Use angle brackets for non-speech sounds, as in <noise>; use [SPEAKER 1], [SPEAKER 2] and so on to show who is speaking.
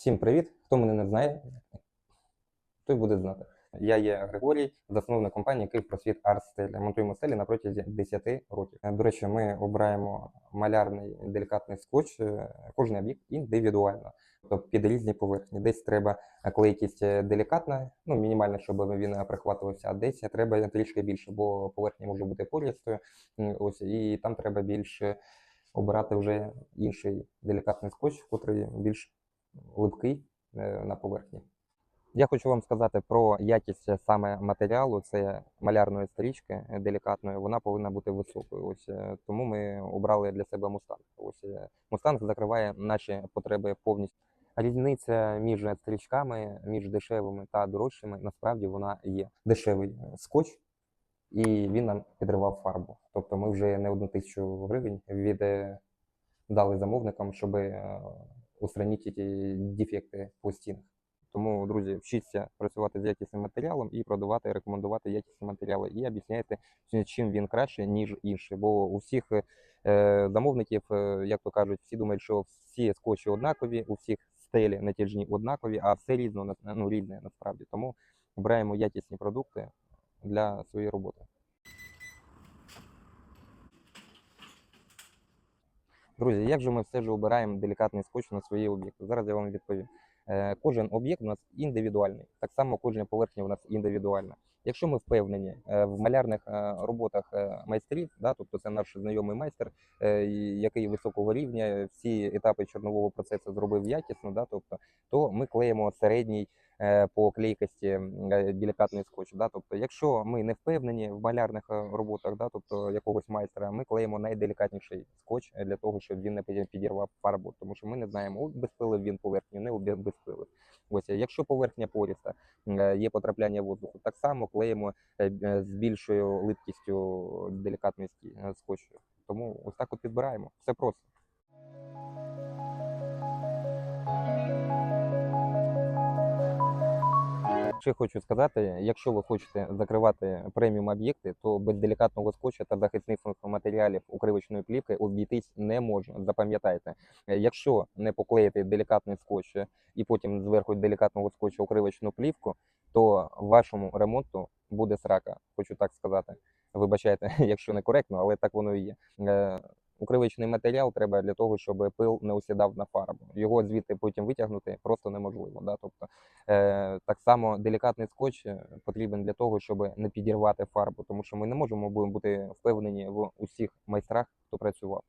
[SPEAKER 1] Всім привіт! Хто мене не знає, той буде знати. Я є Григорій, засновник компанії Київ Просвіт Арт-Стель. Монтуємо стелі на протязі 10 років. Е, До речі, ми обираємо малярний делікатний скотч, е, кожен об'єкт індивідуально, тобто під різні поверхні. Десь треба клейкість е, делікатна, ну мінімальна, щоб він прихватувався, а десь треба трішки більше, бо поверхня може бути порістою. Ось і там треба більше обирати вже інший делікатний скотч, котрий більш липкий е, на поверхні. Я хочу вам сказати про якість саме матеріалу. Це малярної стрічки е, делікатної. Вона повинна бути високою. Ось е, тому ми обрали для себе мустанг. Ось мустанг закриває наші потреби повністю. Різниця між стрічками, між дешевими та дорожчими, насправді вона є. Дешевий скотч, і він нам підривав фарбу. Тобто ми вже не одну тисячу гривень віддали замовникам, щоб устранити ті дефекти по стінах. Тому, друзі, вчіться працювати з якісним матеріалом і продавати, рекомендувати якісні матеріали. І об'ясняйте, чим він краще, ніж інший. Бо у всіх е, замовників, е, як то кажуть, всі думають, що всі скотчі однакові, у всіх стелі натяжні однакові, а все різно ну, різне насправді. Тому обираємо якісні продукти для своєї роботи. Друзі, як же ми все ж обираємо делікатний скотч на свої об'єкти? Зараз я вам відповім. Е, Кожен об'єкт у нас індивідуальний, так само кожна поверхня у нас індивідуальна. Якщо ми впевнені е, в малярних е, роботах е, майстрів, да, тобто це наш знайомий майстер, який високого рівня всі етапи чорнового процесу зробив якісно, да, тобто, то ми клеїмо середній по клейкості м, делікатний скотч. Да, тобто, якщо ми не впевнені в малярних роботах, да, тобто якогось майстра, ми клеїмо найделікатніший скотч для того, щоб він не піді- підірвав фарбу, тому що ми не знаємо, безпилив він поверхню, не обе- безпилив. Ось е, якщо поверхня поріста, е, є потрапляння воздуху, так само клеїмо е, з більшою липкістю делікатності скотчу. Тому ось так от підбираємо. Все просто. Ще хочу сказати, якщо ви хочете закривати преміум об'єкти, то без делікатного скотча та захисних матеріалів укривочної плівки обійтись не можна. Запам'ятайте, Е, якщо не поклеїти делікатний скотч е, і потім зверху делікатного скотча укривочну плівку, то вашому ремонту буде срака. Хочу так сказати. Вибачайте, <laughs> якщо не коректно, але так воно і є. Укривочний матеріал треба для того, щоб пил не осідав на фарбу. Його звідти потім витягнути просто неможливо. Да? Тобто, е, так само делікатний скотч е, потрібен для того, щоб не підірвати фарбу, тому що ми не можемо бути впевнені в усіх майстрах, хто працював.